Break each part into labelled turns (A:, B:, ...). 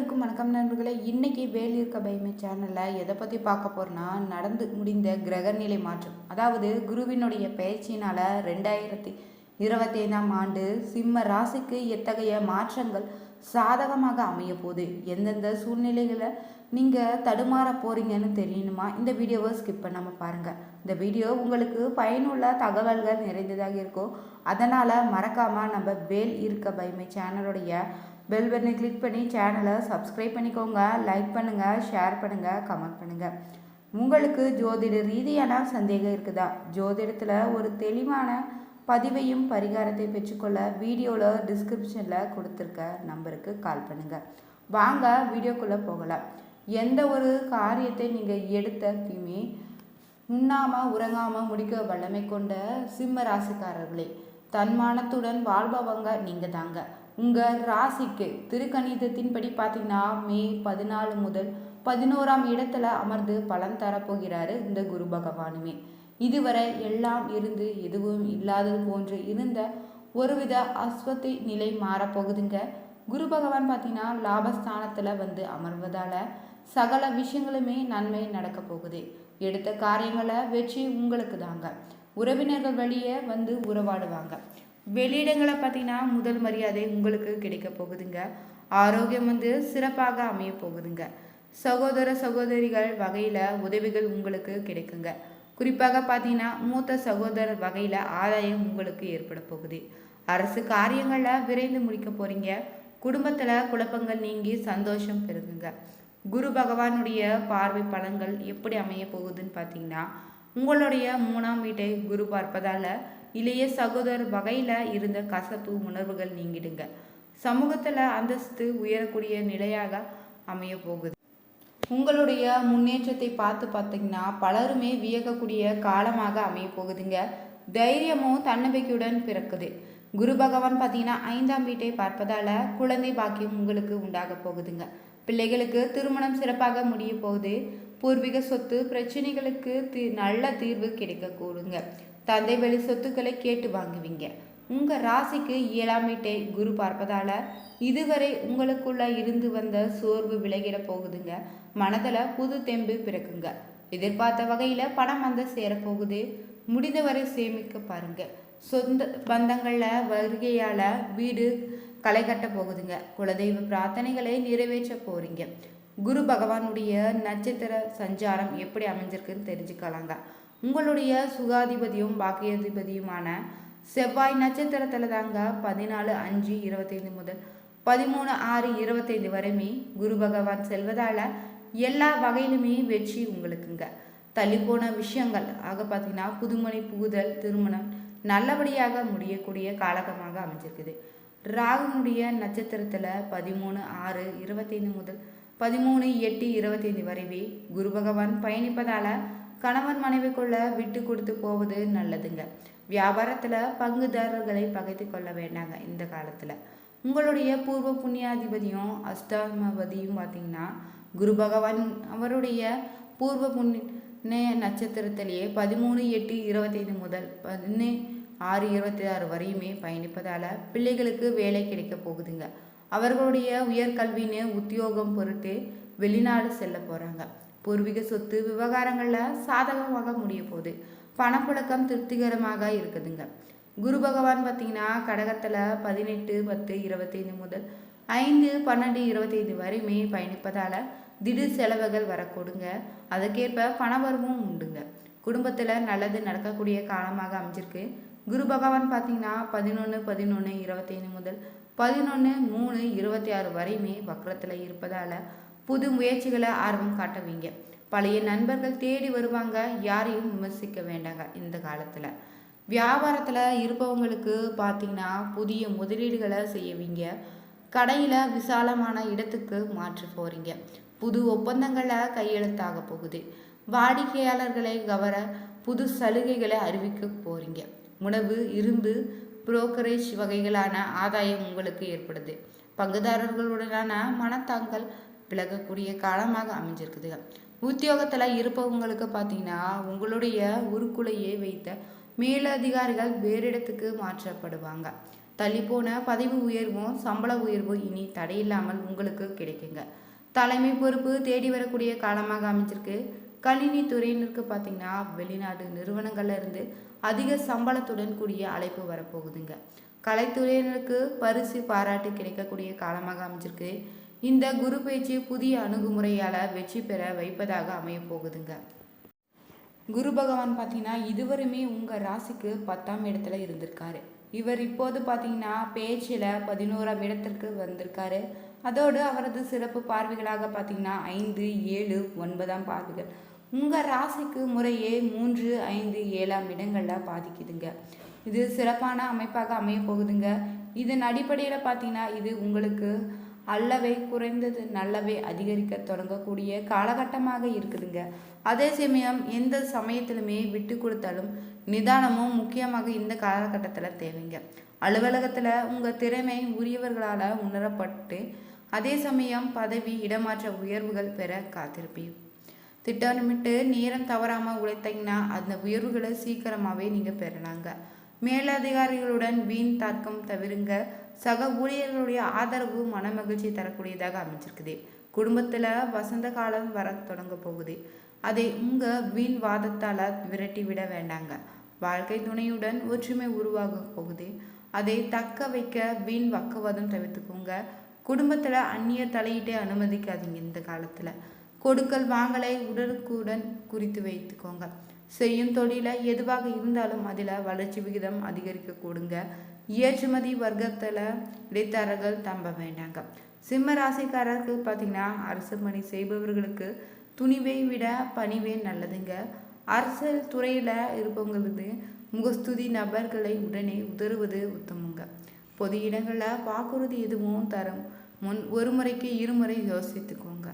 A: இருக்கும் வணக்கம் நண்பர்களே. இன்னைக்கு வேல் இருக்க சேனலில் எதை பற்றி பார்க்க போகிறோன்னா நடந்து முடிந்த கிரகநிலை மாற்றம். அதாவது குருவினுடைய பயிற்சியினால் ரெண்டாயிரத்தி இருபத்தி ஐந்தாம் ஆண்டு சிம்ம ராசிக்கு எத்தகைய மாற்றங்கள் சாதகமாக அமைய போகுது? எந்தெந்த சூழ்நிலைகளை நீங்கள் தடுமாற போகிறீங்கன்னு தெரியணுமா? இந்த வீடியோவை ஸ்கிப் பண்ணாமல் பாருங்கள் இந்த வீடியோ உங்களுக்கு பயனுள்ள தகவல்கள் நிறைந்ததாக இருக்கும். அதனால் மறக்காமல் நம்ம வேல் இருக்க பயமை சேனலுடைய பெல் பட்டனை கிளிக் பண்ணி சேனலை சப்ஸ்கிரைப் பண்ணிக்கோங்க லைக் பண்ணுங்கள் ஷேர் பண்ணுங்கள் கமெண்ட் பண்ணுங்கள் உங்களுக்கு ஜோதிட ரீதியான சந்தேகம் இருக்குதா? ஜோதிடத்தில் ஒரு தெளிவான பதிவையும் பரிகாரத்தை பெற்றுக்கொள்ள வீடியோவில் டிஸ்கிரிப்ஷனில் கொடுத்துருக்க நம்பருக்கு கால் பண்ணுங்கள் வாங்க வீடியோக்குள்ளே போகலாம். எந்த ஒரு காரியத்தை நீங்கள் எடுத்த பிமே உண்ணாமல் உறங்காமல் முடிக்க வல்லமை கொண்ட சிம்ம ராசிக்காரர்களே தன்மானத்துடன் வாழ்பவங்க நீங்கள் தாங்க உங்கள் ராசிக்கு திருக்கணிதத்தின்படி பார்த்தீங்கன்னா மே பதினாலு முதல் பதினோராம் இடத்துல அமர்ந்து பலன் தரப்போகிறாரு இந்த குரு பகவானுமே. இதுவரை எல்லாம் இருந்து எதுவும் இல்லாதது போன்று இருந்த ஒருவித அஸ்வத்தை நிலை மாறப்போகுதுங்க. குரு பகவான் பார்த்தீங்கன்னா லாபஸ்தானத்தில் வந்து அமர்வதால் சகல விஷயங்களுமே நன்மை நடக்க போகுது. எடுத்த காரியங்களை வெற்றி உங்களுக்கு தாங்க உறவினர்கள் வழியே வந்து உறவாடுவாங்க. வெளியிடங்களை பார்த்தீங்கன்னா முதல் மரியாதை உங்களுக்கு கிடைக்க போகுதுங்க. ஆரோக்கியம் வந்து சிறப்பாக அமைய போகுதுங்க. சகோதர சகோதரிகள் வகையில் உதவிகள் உங்களுக்கு கிடைக்குங்க. குறிப்பாக பார்த்தீங்கன்னா மூத்த சகோதரர் வகையில் ஆதாயம் உங்களுக்கு ஏற்பட போகுது. அரசு காரியங்களில் விரைந்து முடிக்க போகிறீங்க குடும்பத்தில் குழப்பங்கள் நீங்கி சந்தோஷம் பெருகுங்க. குரு பகவானுடைய பார்வை பலன்கள் எப்படி அமைய போகுதுன்னு பார்த்தீங்கன்னா உங்களுடைய மூணாம் வீட்டை குரு பார்ப்பதால் இளைய சகோதரர் வகையில் இருந்த கசப்பு உணர்வுகள் நீங்கிடுங்க. சமூகத்தில் அந்தஸ்து உயரக்கூடிய நிலையாக அமைய போகுது உங்களுடைய முன்னேற்றத்தை பார்த்து பார்த்தீங்கன்னா பலருமே வியக்கக்கூடிய காலமாக அமைய போகுதுங்க தைரியமும் தன்னம்பிக்கையுடன் பிறக்குது. குரு பகவான் பார்த்தீங்கன்னா ஐந்தாம் வீட்டை பார்ப்பதால் குழந்தை பாக்கியம் உங்களுக்கு உண்டாக போகுதுங்க. பிள்ளைகளுக்கு திருமணம் சிறப்பாக முடிய போகுது. பூர்வீக சொத்து பிரச்சனைகளுக்கு தீ நல்ல தீர்வு கிடைக்கக்கூடுங்க தந்தை வழி சொத்துக்களை கேட்டு வாங்குவீங்க. உங்கள் ராசிக்கு ஏழாம் வீட்டை குரு பார்ப்பதால் இதுவரை உங்களுக்குள்ள இருந்து வந்த சோர்வு விலகிட போகுதுங்க. மனதில் புது தெம்பு பிறக்குங்க. எதிர்பார்த்த வகையில் பணம் வந்து சேரப்போகுது. முடிந்தவரை சேமிக்க பாருங்க. சொந்த பந்தங்களில் வருகையால் வீடு களை கட்ட போகுதுங்க. குலதெய்வ பிரார்த்தனைகளை நிறைவேற்ற போகிறீங்க குரு பகவானுடைய நட்சத்திர சஞ்சாரம் எப்படி அமைஞ்சிருக்குன்னு தெரிஞ்சுக்கலாங்க. உங்களுடைய சுகாதிபதியும் பாக்கியாதிபதியுமான செவ்வாய் நட்சத்திரத்தில் தாங்க பதினாலு அஞ்சு இருபத்தைந்து முதல் பதிமூணு ஆறு இருபத்தைந்து வரைமே குரு பகவான் செல்வதால் எல்லா வகையிலுமே வெற்றி உங்களுக்குங்க. தள்ளி போன விஷயங்கள் ஆக பார்த்தீங்கன்னா புதுமணி புகுதல் திருமணம் நல்லபடியாக முடியக்கூடிய காலகமாக அமைஞ்சிருக்குது. ராகுனுடைய நட்சத்திரத்தில் பதிமூணு ஆறு இருபத்தைந்து முதல் பதிமூணு எட்டு இருபத்தைந்து வரைவே குரு பகவான் பயணிப்பதால் கணவன் மனைவிக்குள்ள விட்டு கொடுத்து போவது நல்லதுங்க. வியாபாரத்தில் பங்குதாரர்களை பகைத்து கொள்ள வேண்டாங்க இந்த காலத்தில். உங்களுடைய பூர்வ புண்ணியாதிபதியும் அஷ்டாமபதியும் பார்த்தீங்கன்னா குரு பகவான் அவருடைய பூர்வ புண்ணிய நட்சத்திரத்திலேயே பதிமூணு எட்டு இருபத்தைந்து முதல் பதினே ஆறு இருபத்தி ஆறு வரையுமே பயணிப்பதால் பிள்ளைகளுக்கு வேலை கிடைக்க போகுதுங்க. அவர்களுடைய உயர்கல்வின்னு உத்தியோகம் பொருட்டு வெளிநாடு செல்ல போகிறாங்க பூர்வீக சொத்து விவகாரங்களில் சாதகமாக முடிய போகுது. பணப்புழக்கம் திருப்திகரமாக இருக்குதுங்க. குரு பகவான் பார்த்தீங்கன்னா கடகத்தில் பதினெட்டு பத்து இருபத்தைந்து முதல் ஐந்து பன்னெண்டு இருபத்தைந்து வரையுமே பயணிப்பதால் திடீர் செலவுகள் வரக்கூடுங்க. அதுக்கேற்ப பணவரமும் உண்டுங்க. குடும்பத்தில் நல்லது நடக்கக்கூடிய காலமாக அமைஞ்சிருக்கு. குரு பகவான் பார்த்தீங்கன்னா பதினொன்று பதினொன்று இருபத்தைந்து முதல் பதினொன்று மூணு இருபத்தி ஆறு வரையுமே வக்கரத்தில் இருப்பதால் புது முயற்சிகளை ஆர்வம் காட்டுவீங்க. பழைய நண்பர்கள் தேடி வருவாங்க யாரையும் விமர்சிக்க வேண்டாங்க இந்த காலத்தில். வியாபாரத்தில் இருப்பவங்களுக்கு பார்த்தீங்கன்னா புதிய முதலீடுகளை செய்வீங்க. கடையில் விசாலமான இடத்துக்கு மாற்றி போகிறீங்க புது ஒப்பந்தங்களை கையெழுத்தாக போகுது. வாடிக்கையாளர்களை கவர புது சலுகைகளை அறிவிக்க போகிறீங்க உணவு இரும்பு புரோக்கரேஜ் வகைகளான ஆதாயம் உங்களுக்கு ஏற்படுது. பங்குதாரர்களுடனான மனத்தாங்கல் விலகக்கூடிய காலமாக அமைஞ்சிருக்குது. உத்தியோகத்தில் இருப்பவங்களுக்கு பார்த்தீங்கன்னா உங்களுடைய உருக்குலையே வைத்த மேலதிகாரிகள் வேறு இடத்துக்கு மாற்றப்படுவாங்க. தள்ளிப்போன பதவி உயர்வும் சம்பள உயர்வும் இனி தடையில்லாமல் உங்களுக்கு கிடைக்குங்க. தலைமை பொறுப்பு தேடி வரக்கூடிய காலமாக அமைஞ்சிருக்கு. கணினி துறையினருக்கு பார்த்தீங்கன்னா வெளிநாடு நிறுவனங்கள்ல இருந்து அதிக சம்பளத்துடன் கூடிய அழைப்பு வரப்போகுதுங்க. கலைத்துறையினருக்கு பரிசு பாராட்டு கிடைக்கக்கூடிய காலமாக அமைஞ்சிருக்கு. இந்த குரு பயிற்சி புதிய அணுகுமுறையால் வெற்றி பெற வைப்பதாக அமைய போகுதுங்க. குரு பகவான் பார்த்தீங்கன்னா இதுவரையுமே உங்கள் ராசிக்கு பத்தாம் இடத்துல இருந்திருக்காரு. இவர் இப்போது பார்த்தீங்கன்னா பேச்சில் பதினோராம் இடத்திற்கு வந்திருக்காரு. அதோடு அவரது சிறப்பு பார்வைகளாக பார்த்தீங்கன்னா ஐந்து ஏழு ஒன்பதாம் பார்வைகள். உங்கள் ராசிக்கு முறையே மூன்று ஐந்து ஏழாம் இடங்களில் பாதிக்குதுங்க. இது சிறப்பான அமைப்பாக அமைய போகுதுங்க. இதன் அடிப்படையில் பார்த்தீங்கன்னா இது உங்களுக்கு அல்லவை குறைந்தது நல்லவை அதிகரிக்க தொடங்கக்கூடிய காலகட்டமாக இருக்குதுங்க. அதே சமயம் எந்த சமயத்திலுமே விட்டு கொடுத்தாலும் நிதானமும் முக்கியமாக இந்த காலகட்டத்தில் தேவைங்க. அலுவலகத்தில் உங்கள் திறமை உரியவர்களால் உணரப்பட்டு அதே சமயம் பதவி இடமாற்ற உயர்வுகள் பெற காத்திருப்பீங்க. திட்டமிட்டு நேரம் தவறாமல் உழைத்தீங்கன்னா அந்த உயர்வுகளை சீக்கிரமாகவே நீங்கள் பெறலாங்க. மேலதிகாரிகளுடன் வீண் தர்க்கம் தவிருங்க. சக ஊழியர்களுடைய ஆதரவு மனமகிழ்ச்சி தரக்கூடியதாக அமைச்சிருக்குது குடும்பத்தில் வசந்த காலம் வர தொடங்க போகுது. அதை உங்கள் வீண் வாதத்தால் விரட்டி விட வேண்டாங்க. வாழ்க்கை துணையுடன் ஒற்றுமை உருவாக போகுது. அதை தக்க வைக்க வீண் வக்கவாதம் தவிர்த்துக்கோங்க. குடும்பத்தில் அந்நிய தலையீட்டை அனுமதிக்காதீங்க இந்த காலத்தில். கொடுக்கல் வாங்கலை உடனுக்குடன் குறித்து வைத்துக்கோங்க. செய்யும் தொழில எதுவாக இருந்தாலும் அதில் வளர்ச்சி விகிதம் அதிகரிக்க கூடுங்க. ஏற்றுமதி வர்க்கத்தில் இடைத்தரகர்கள் தம்ப வேண்டாங்க. சிம்ம ராசிக்காரருக்கு பார்த்தீங்கன்னா அரசு பணி செய்பவர்களுக்கு துணிவை விட பணிவே நல்லதுங்க. அரசியல் துறையில் இருப்பவங்களுக்கு முகஸ்துதி நபர்களை உடனே உதறுவது உத்தமுங்க. பொது இடங்களில் வாக்குறுதி எதுவும் தரும். முன் ஒரு முறைக்கு இருமுறை யோசித்துக்கோங்க.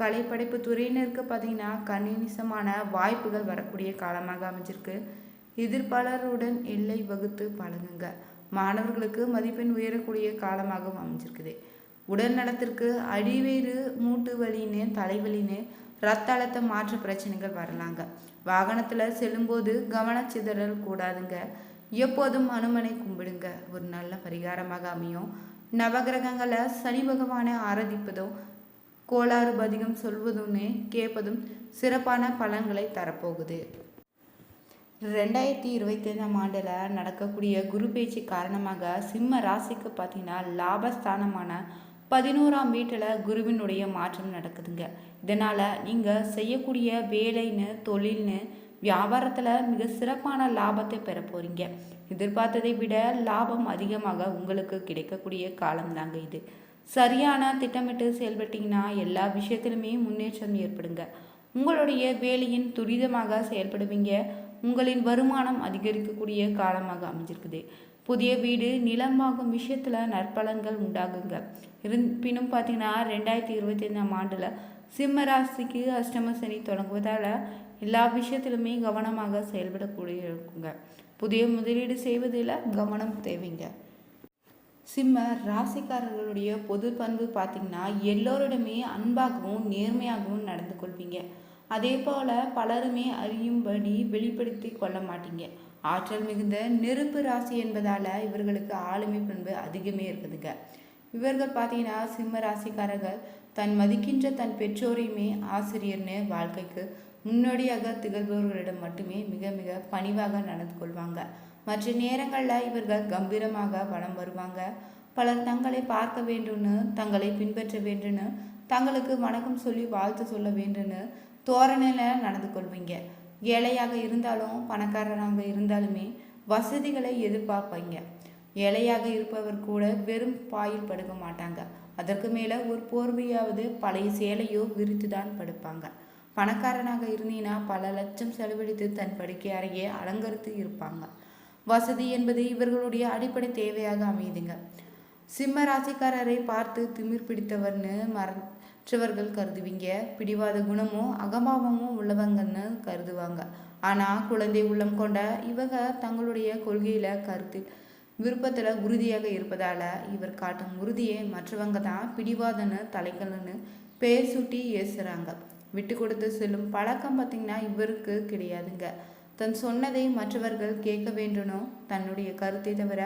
A: கலைப்படைப்பு துறையினருக்கு பார்த்தீங்கன்னா கணிசமான வாய்ப்புகள் வரக்கூடிய காலமாக அமைஞ்சிருக்கு. எதிர்ப்பாளருடன் எல்லை வகுத்து பழகுங்க. மாணவர்களுக்கு மதிப்பெண் உயரக்கூடிய காலமாகவும் அமைஞ்சிருக்குது. உடல் நலத்திற்கு அடிவேறு மூட்டு வலின்னு தலைவலின்னு ரத்த அழுத்தம் மாற்ற பிரச்சனைகள் வரலாங்க. வாகனத்தில் செல்லும்போது கவனச்சிதறல் கூடாதுங்க. எப்போதும் அனுமனை கும்பிடுங்க. ஒரு நல்ல பரிகாரமாக அமையும். நவகிரகங்களை சனி பகவானை ஆராதிப்பதும் கோளாறு பதிகம் சொல்வதுமே கேட்பதும் சிறப்பான பலன்களை தரப்போகுது. ரெண்டாயிரத்தி இருபத்தி ஐந்தாம் ஆண்டில் நடக்கக்கூடிய குரு பேச்சு காரணமாக சிம்ம ராசிக்கு பார்த்தீங்கன்னா லாபஸ்தானமான பதினோராம் வீட்டில் குருவினுடைய மாற்றம் நடக்குதுங்க. இதனால் நீங்கள் செய்யக்கூடிய வேலைன்னு தொழில்னு வியாபாரத்தில் மிக சிறப்பான லாபத்தை பெற போகிறீங்க எதிர்பார்த்ததை விட லாபம் அதிகமாக உங்களுக்கு கிடைக்கக்கூடிய காலம் தாங்க இது. சரியான திட்டமிட்டு செயல்பட்டீங்கன்னா எல்லா விஷயத்திலுமே முன்னேற்றம் ஏற்படுங்க. உங்களுடைய வேலையின் துரிதமாக செயல்படுவீங்க. உங்களின் வருமானம் அதிகரிக்கக்கூடிய காலமாக அமைஞ்சிருக்குது. புதிய வீடு நிலம் வாங்கும் விஷயத்தில் நற்பலன்கள் உண்டாகுங்க. இருப்பினும் பார்த்தீங்கன்னா ரெண்டாயிரத்தி இருபத்தி ஐந்தாம் ஆண்டில் சிம்ம ராசிக்கு அஷ்டம சனி தொடங்குவதால் எல்லா விஷயத்திலுமே கவனமாக செயல்படக்கூடிய இருக்குங்க. புதிய முதலீடு செய்வதில் கவனம் தேவைங்க. சிம்ம ராசிக்காரர்களுடைய பொது பண்பு பார்த்திங்கன்னா எல்லோரிடமே அன்பாகவும் நேர்மையாகவும் நடந்து கொள்வீங்க. அதே போல் பலருமே அறியும்படி வெளிப்படுத்தி கொள்ள மாட்டீங்க. ஆற்றல் மிகுந்த நெருப்பு ராசி என்பதால் இவர்களுக்கு ஆளுமை பண்பு அதிகமே இருக்குதுங்க. இவர்கள் பார்த்தீங்கன்னா சிம்ம ராசிக்காரர்கள் தன் மதிக்கின்ற தன் பெற்றோரையுமே ஆசிரியர்னு வாழ்க்கைக்கு முன்னோடியாக திகழ்பவர்களிடம் மட்டுமே மிக மிக பணிவாக நடந்து கொள்வாங்க. மற்ற நேரங்களில் இவர்கள் கம்பீரமாக வலம் வருவாங்க. பலர் தங்களை பார்க்க வேண்டும்னு தங்களை பின்பற்ற வேண்டும்னு தங்களுக்கு வணக்கம் சொல்லி வாழ்த்து சொல்ல வேண்டும்னு தோரணையில் நடந்து கொள்வீங்க. ஏழையாக இருந்தாலும் பணக்காரராக இருந்தாலுமே வசதிகளை எதிர்பார்ப்பீங்க. ஏழையாக இருப்பவர் கூட வெறும் பாயில் படுக்க மாட்டாங்க. அதற்கு மேலே ஒரு போர்வையாவது பழைய சேலையோ விரித்து தான் படுப்பாங்க. பணக்காரனாக இருந்தீங்கன்னா பல லட்சம் செலவழித்து தன் படுக்கை அறையே அலங்கரித்து இருப்பாங்க. வசதி என்பது இவர்களுடைய அடிப்படை தேவையாக அமையுதுங்க. சிம்ம ராசிக்காரரை பார்த்து திமிர் பிடித்தவர்னு மற்றவர்கள் கருதுவீங்க. பிடிவாத குணமும் அகபாவமும் உள்ளவங்கன்னு கருதுவாங்க. ஆனால் குழந்தை உள்ளம் கொண்ட இவங்க தங்களுடைய கொள்கையில் கருத்து விருப்பத்தில் உறுதியாக இருப்பதால் இவர் காட்டும் உறுதியை மற்றவங்க தான் பிடிவாதன்னு தலைக்கல்னு பேர் சுட்டி ஏசுகிறாங்க விட்டு கொடுத்து செல்லும் பழக்கம் பார்த்திங்கன்னா இவருக்கு கிடையாதுங்க. தன் சொன்னதை மற்றவர்கள் கேட்க வேண்டுனோ? தன்னுடைய கருத்தை தவிர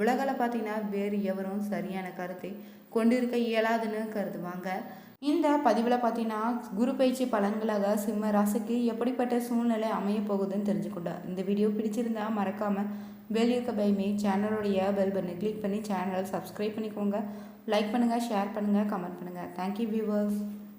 A: உலகில் பார்த்தீங்கன்னா வேறு எவரும் சரியான கருத்தை கொண்டிருக்க இயலாதுன்னு கருதுவாங்க. இந்த பதிவில் பார்த்தீங்கன்னா குரு பயிற்சி பலன்களாக சிம்ம ராசிக்கு எப்படிப்பட்ட சூழ்நிலை அமைய போகுதுன்னு தெரிஞ்சுக்கொண்டா. இந்த வீடியோ பிடிச்சிருந்தா மறக்காமல் வெளியிருக்க பைமே சேனலுடைய பெல் பட்டனை கிளிக் பண்ணி சேனலை சப்ஸ்கிரைப் பண்ணிக்கோங்க. லைக் பண்ணுங்கள் ஷேர் பண்ணுங்கள் கமெண்ட் பண்ணுங்கள் தேங்க்யூ வியூவர்ஸ்